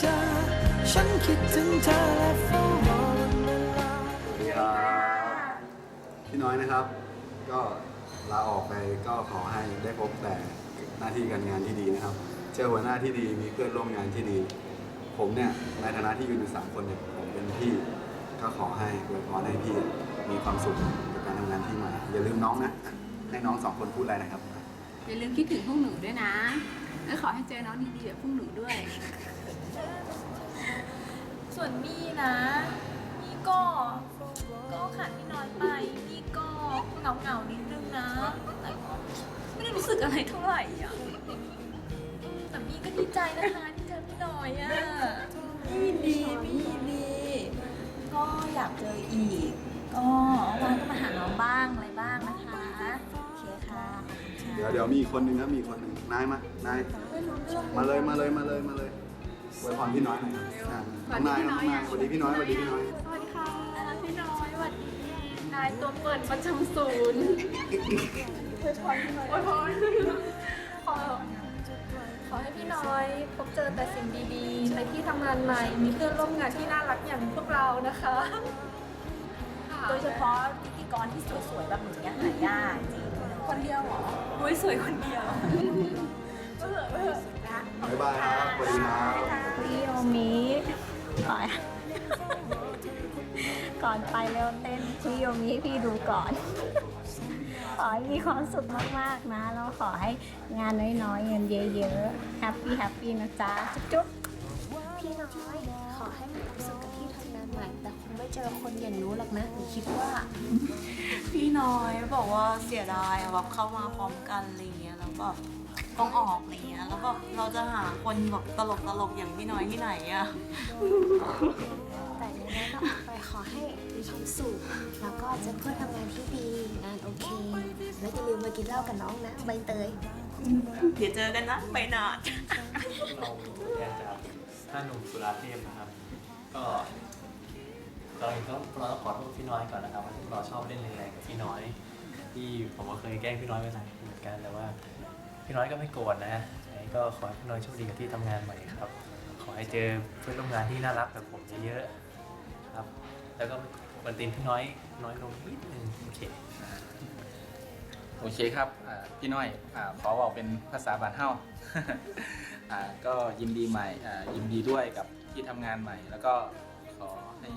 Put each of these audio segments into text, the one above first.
เจอ ฉันคิดถึงเธอและเฝ้ารอวันเวลา ครับพี่น้อยนะครับ ก็ลาออกไปก็ขอให้ได้พบแต่หน้าที่การงานที่ดีนะครับ เจอหัวหน้าที่ดีมีเพื่อนร่วมงานที่ดี ผมเนี่ยในฐานะที่อยู่ในสามคนเนี่ยผมเป็นพี่ก็ขอให้อวยพรให้พี่มีความสุขกับการทำงานที่ใหม่อย่าลืมน้องนะให้น้องสองคนพูดอะไรนะครับ อย่าลืมคิดถึงพวกหนูด้วยนะ และขอให้เจอน้องดีๆแบบพวกหนูด้วย ส่วนมี่นะมี่ก็ก็ขาดพี่น้อยไปมี่ก็เหงาเหงาๆนิดนึงนะ แต่ก็ไม่ได้รู้สึกอะไรเท่าไหร่อะแต่มี่ก็ดีใจนะคะที่เจอพี่น้อยอะมี่ยินดีมี่ยินดี ก็อยากเจออีก ก็วางก็มาหาน้องบ้างอะไรบ้างนะคะโอเคค่ะขอบคุณค่ะ เดี๋ยวเดี๋ยวมีอีกคนนึงนะมีอีกคนนึงนายมานายไม่รู้เรื่องมาเลยมาเลยมาเลยมาเลย อวยพรพี่น้อยหน่อยครับอ่าน้องนายน้องนายสวัสดีพี่น้อยสวัสดีพี่น้อยสวัสดีค่ะพี่น้อยสวัสดีนายตัวเปิดประจำศูนย์อวยพรพี่น้อยอวยพรขอขอให้พี่น้อยพบเจอแต่สิ่งดีๆในที่ทำงานใหม่ มีเพื่อนร่วมงานที่น่ารักอย่างพวกเรานะคะ โดยเฉพาะพิธีกรที่สวยๆแบบหนูเนี่ยหายากจริงคนเดียวเหรออุ้ยสวยคนเดียวเออเออนะ บ๊ายบายครับสวัสดีครับพี่โอมิก่อนก่อนไปเร็วเต้นพี่โอมิให้พี่ดูก่อน ขอให้มีความสุขมากๆนะ แล้วขอให้งานน้อยๆเงินเยอะๆแฮปปี้แฮปปี้นะจ๊ะ จุ๊บพี่น้อยขอให้มีความสุขกับที่ทำงานใหม่ แต่คงไม่เจอคนอย่างหนู้หรอกนะหนูคิดว่า พี่น้อยบอกว่าเสียดายอะแบบเข้ามาพร้อมกันอะไรเงี้ยแล้วแบบ ต้องออกอะไรเงี้ย แล้วแบบเราจะหาคนแบบตลกตลกๆอย่างพี่น้อยที่ไหนอะแต่ในนั้นก็ออกไปขอให้มีความสุขแล้วก็เจอเพื่อนทำงานที่ดีงานโอเค แล้วจะลืมมากินเหล้ากับน้องนะใบเตย เดี๋ยวเจอกันนะไปนานเราเรียนจากท่านหนุ่มสุราเทพนะครับ ก็เราเองก็เราต้องขอโทษพี่น้อยก่อนนะครับว่าเราชอบเล่นแรงๆกับพี่น้อย ที่ผมก็เคยแกล้งพี่น้อยไปหลายทีเหมือนกันแต่ว่า พี่น้อยก็ไม่โกรธนะยังไงก็ขอให้พี่น้อยโชคดีกับที่ทำงานใหม่ครับ ขอให้เจอเพื่อนร่วมงานที่น่ารักแบบผมเยอะๆครับ แล้วก็บันตินพี่น้อยน้อยลงนิดนึงโอเค โอเคครับอ่าพี่น้อยอาขอบอกเป็นภาษาบาลเฮ้า อ่าก็ยินดีใหม่อ่ายินดีด้วยกับที่ทำงานใหม่ แล้วก็ขอให้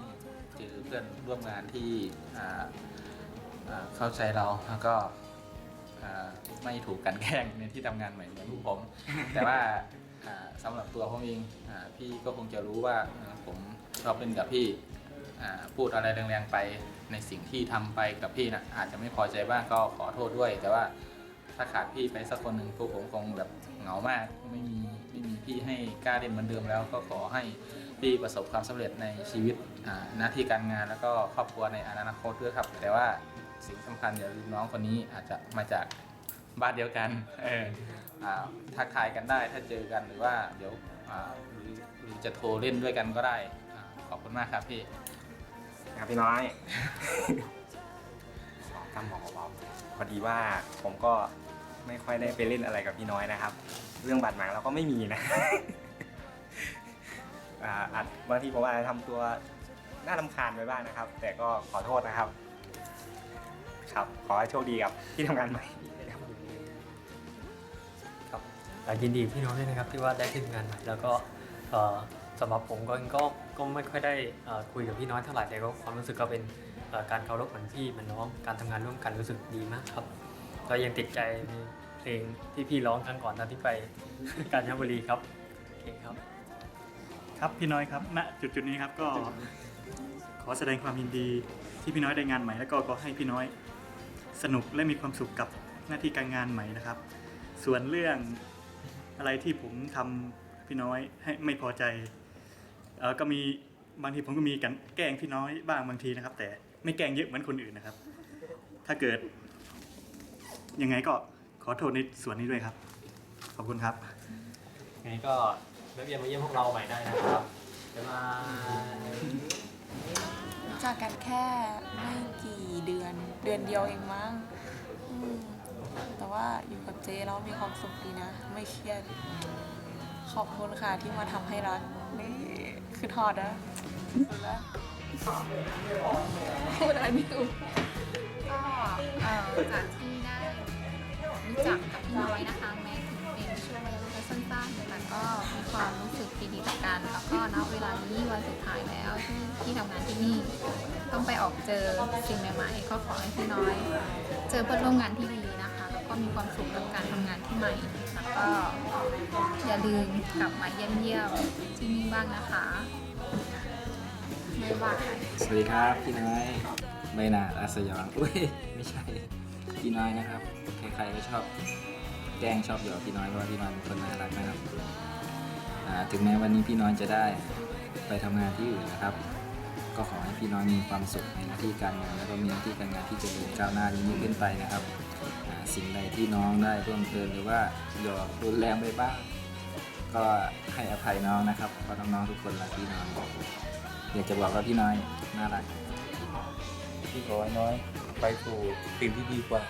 เจอเพื่อนร่วมงานที่อ่าอ่าเข้าใจเราแล้วก็ อ่าไม่ถูกกลันแกล้งในที่ทำงานใหม่เหมือนพวกผม แต่ว่าอ่าสำหรับตัวผมเองอ่าพี่ก็คงจะรู้ว่าอ่าผมชอบเล่นกับพี่อ่าพูดอะไรแรงๆไปในสิ่งที่ทำไปกับพี่นะอาจจะไม่พอใจบ้างก็ขอโทษด้วย แต่ว่าถ้าขาดพี่ไปสักคนหนึ่งพวกผมคงแบบเหงามากไม่มีไม่มีพี่ให้กล้าเล่นเหมือนเดิมแล้วก็ขอให้พี่ประสบความสำเร็จในชีวิตอ่าหน้าที่การงานแล้วก็ครอบครัวในอนาคตด้วยครับ แต่ว่า สิ่งสำคัญอย่าลืมน้องคนนี้อาจจะมาจากบ้านเดียวกันเอออ่าทักทายกันได้ถ้าเจอกันหรือว่าเดี๋ยวอ่าหรือหรือจะโทรเล่นด้วยกันก็ได้อ่าขอบคุณมากครับพี่ครับพี่น้อยขอกำหมอเบาๆพอดีว่าผมก็ไม่ค่อยได้ไปเล่นอะไรกับพี่น้อยนะครับ เรื่องบาดหมางเราก็ไม่มีนะอ่าอาจบางทีผมอาจจะทำตัวน่ารำคาญไปบ้างนะครับ แต่ก็ขอโทษนะครับ ครับขอให้โชคดีกับที่ทำงานใหม่นะครับครับอ่ายินดีพี่น้องด้วยนะครับที่ว่าได้ขึ้นงานใหม่แล้วก็เอ่อสำหรับผมก็ก็ก็ไม่ค่อยได้เอ่อคุยกับพี่น้อยเท่าไหร่แต่ก็ความรู้สึกก็เป็นเอ่อการเคารพเหมือนพี่เหมือนน้องการทำงานร่วมกันรู้สึกดีมากครับก็ยังติดใจในเพลงที่พี่ร้องครั้งก่อนตอนที่ไป กาญจนบุรีครับโอเคครับ ครับพี่น้อยครับณจุดจุดๆนี้ครับก็ ขอแสดงความยินดีที่พี่น้อยได้งานใหม่แล้วก็ขอให้พี่น้อย สนุกและมีความสุขกับหน้าที่การงานใหม่นะครับ ส่วนเรื่องอะไรที่ผมทำพี่น้อยให้ไม่พอใจเออก็มีบางทีผมก็มีกันแกล้งพี่น้อยบ้างบางทีนะครับ แต่ไม่แกล้งเยอะเหมือนคนอื่นนะครับ ถ้าเกิด ยังไงก็ขอโทษในส่วนนี้ด้วยครับ ขอบคุณครับยังไงก็แวะเวียนมาเยี่ยมพวกเราใหม่ได้นะครับบ๊ายบาย รู้จักกันแค่ไม่กี่เดือนเดือนเดียวเองมั้งอืมแต่ว่าอยู่กับเจแล้วมีความสุขดีนะ ไม่เครียด ขอบคุณค่ะที่มาทำให้รักนี่คือทอดนะแล้วพูดอะไรไม่ถูกก็เอ่อจากที่ได้รู้จักกับพี่น้อยนะคะ รู้สึกดีๆต่อกันแล้วก็ณเวลานี้วันสุดท้ายแล้วที่ที่ทำงานที่นี่ ต้องไปออกเจอสิ่งใหม่ๆก็ขอให้พี่น้อย เจอเพื่อนร่วมงานที่ดีนะคะ แล้วก็มีความสุขกับการทำงานที่ใหม่แล้วก็อย่าลืมกลับมาเยี่ยมเยี่ยมที่นี่บ้างนะคะไม่ว่ากันสวัสดีครับพี่น้อยใบหนาอาสยองอุ้ยไม่ใช่พี่น้อยนะครับ ใครๆก็ชอบแกล้งชอบหยอกพี่น้อยเพราะว่าพี่น้อยเป็นคนน่ารักนะครับ ถึงแม้วันนี้พี่น้อยจะได้ไปทำงานที่อื่นนะครับ ก็ขอให้พี่น้อยมีความสุขในหน้าที่การงานแล้วก็มีหน้าที่การงานที่เจริญก้าวหน้ายิ่งขึ้นไปนะครับสิ่งใดที่น้องได้ร่วมเกินหรือว่าหยอกรุนแรงไปบ้างก็ให้อภัยน้องนะครับเพราะน้องๆทุกคนรักพี่น้อยอยากจะบอกว่าพี่น้อยน่ารักพี่ขอให้น้อย ไปสู่สิ่งที่ดีกว่า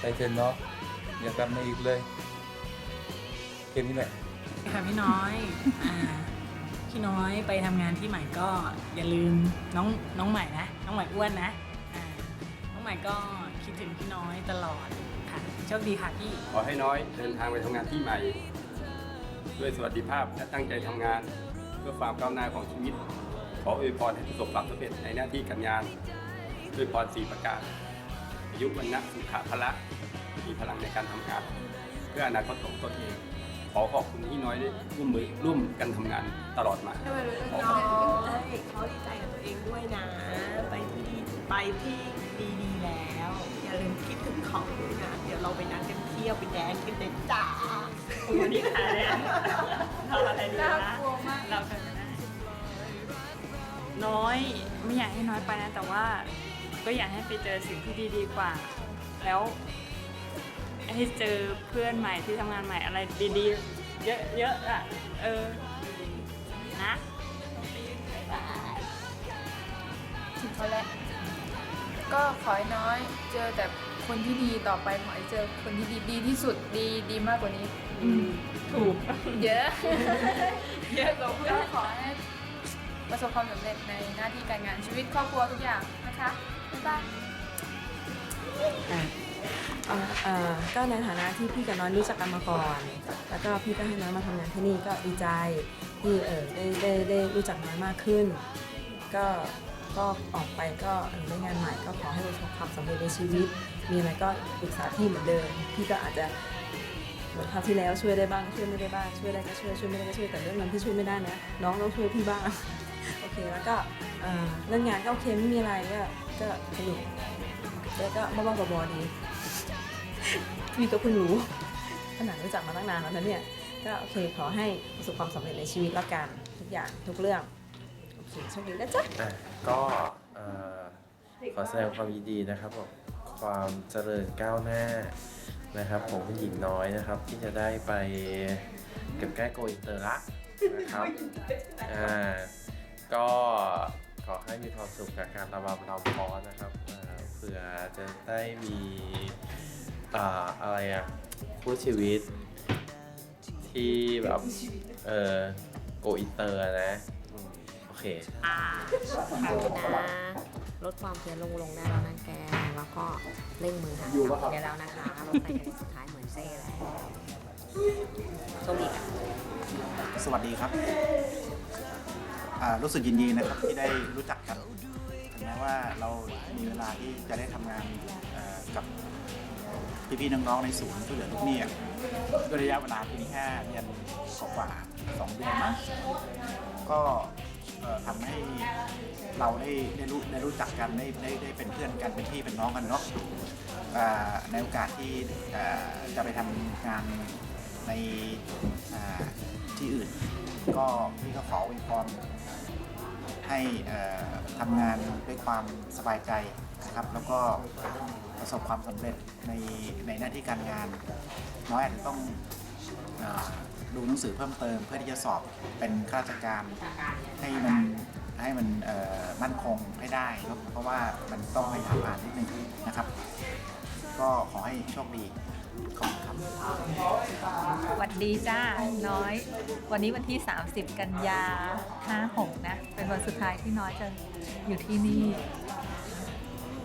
ไปเถอะเนาะอย่ากลับมาอีกเลยแค่นี้แหละ ค่ะพี่น้อยอ่าพี่น้อยไปทำงานที่ใหม่ก็อย่าลืมน้องน้องใหม่นะ น้องใหม่อ้วนนะอ่าน้องใหม่ก็คิดถึงพี่น้อยตลอดค่ะโชคดีค่ะพี่ ขอให้น้อยเดินทางไปทำงานที่ใหม่ ด้วยสวัสดิภาพและตั้งใจทำงาน เพื่อความก้าวหน้าของชีวิต ขออวยพรให้ประสบความสำเร็จในหน้าที่การงาน ด้วยพรสีประการ อายุวันนะสุขะพละ มีพลังในการทำงาน เพื่ออนาคตของตนเอง ขอขอบคุณที่น้อยได้ร่วมมือร่วมกันทำงานตลอดมาขอบคุณน้อยเขาดีใจกับตัวเองด้วยนะ ไปที่ดีไปที่ดีๆแล้ว อย่าลืมคิดถึงเขาด้วยนะ เดี๋ยวเราไปนัดกันเที่ยวไปแดนกันเด็ดจ้าวันนี้ค่ะแดนเราอะไรดีนะน่ากลัวมากเรากันไม่ได้ น้อยไม่อยากให้น้อยไปนะ แต่ว่าก็อยากให้ไปเจอสิ่งที่ดีๆกว่า แล้ว ให้เจอเพื่อนใหม่ที่ทำงานใหม่อะไรดีๆ เยอะๆอะ เออ นะถึงเขาแล้วก็ขอให้น้อยเจอแต่คนที่ดีต่อไปขอให้เจอคนที่ดีดีที่สุดดีดีมากกว่านี้ถูก เยอะ เยอะกว่าเพื่อนขอให้ประสบความสำเร็จในหน้าที่การงานชีวิตครอบครัวทุกอย่างนะคะบ๊ายบาย อะเอ่อ เอ่อก็ในฐานะที่พี่กับน้อยรู้จักกันมาก่อน แล้วก็พี่ก็ให้น้อยมาทำงานที่นี่ก็ดีใจที่เออได้ได้ได้รู้จักน้อยมากขึ้น ก็ก็ออกไปก็เออได้งานใหม่ก็ขอให้ประสบความสำเร็จในชีวิต มีอะไรก็ปรึกษาพี่เหมือนเดิมพี่ก็อาจจะเหมือนคราวที่แล้วช่วยได้บ้างช่วยไม่ได้บ้างช่วยได้ก็ช่วยช่วยไม่ได้ก็ช่วยแต่เรื่องนั้นพี่ช่วยไม่ได้นะน้องต้องช่วยพี่บ้าง โอเคแล้วก็เอ่อเรื่องงานก็โอเคไม่มีอะไรก็ก็สนุกแล้วก็บ้าๆบอๆดี พี่ก็เพิ่งรู้ขนาดรู้จักมาตั้งนานแล้วนะเนี่ย ก็โอเคขอให้ประสบความสำเร็จในชีวิตแล้วกันทุกอย่างทุกเรื่อง โอเคโชคดีนะจ๊ะ อะก็เอ่อขอแสดงความยินดีนะครับผมความเจริญก้าวหน้านะครับของผู้หญิงน้อยนะครับ ที่จะได้ไปเก็บใกล้โกอินเตอร์ละนะครับอ่าก็ขอให้มีความสุขกับการระบำรำฟ้อนนะครับอ่าเผื่อจะได้มี อ่าอะไรอะคู่ชีวิต ที่แบบเออโกอินเตอร์นะอืมโอเค นะลดความเพลียลงลงได้แล้วนะแก แล้วก็เร่งมือหาอยู่ปะครับ ได้แล้วนะคะรถไฟคันสุดท้ายเหมือนเซ่แล้วโชคดีค่ะ สวัสดีครับอ่ารู้สึกยินดีนะครับที่ได้รู้จักกันถึงแม้ว่าเรามีเวลาที่จะได้ทำงานเอ่อกับ พี่ๆน้องๆในศูนย์ช่วยเหลือลูกหนี้ด้วยระยะเวลาเพียงแค่เดือนกว่าสองเดือนมั้งก็เอ่อทำให้เราได้ได้รู้ได้รู้จักกันได้ได้ได้เป็นเพื่อนกันเป็นพี่เป็นน้องกันเนาะในโอกาสที่จะไปทำงานในที่อื่น ก็พี่ก็ขออวยพร ให้ทำงานด้วยความสบายใจนะครับ แล้วก็ประสบความสำเร็จในในหน้าที่การงาน น้อยอาจจะต้องอดูหนังสือเพิ่มเติมเพื่อที่จะสอบเป็นข้าราชการให้มันให้มันมั่นคงให้ได้ เพราะว่ามันต้องพยายามอ่านนิดนึงนะครับ ก็ขอให้โชคดีขอบคุณครับสวัสดีจ้าน้อย วันนี้วันที่ 30 กันยา 56 นะ เป็นวันสุดท้ายที่น้อยจะอยู่ที่นี่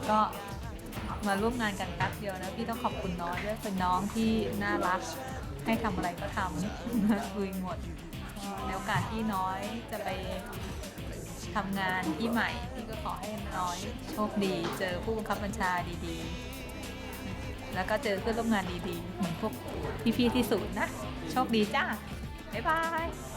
ก็มาร่วมงานกันแป๊บเดียวนะ พี่ต้องขอบคุณน้อยด้วยเป็นน้องที่น่ารัก ให้ทำอะไรก็ทำลุยหมดในโอกาสที่น้อยจะไปทำงานที่ใหม่ พี่ก็ขอให้น้อยโชคดี เจอผู้บังคับบัญชาดี ๆ แล้วก็เจอเพื่อนร่วมงานดีๆ เหมือนพวกพี่ๆที่ศูนย์นะ โชคดีจ้า บ๊ายบาย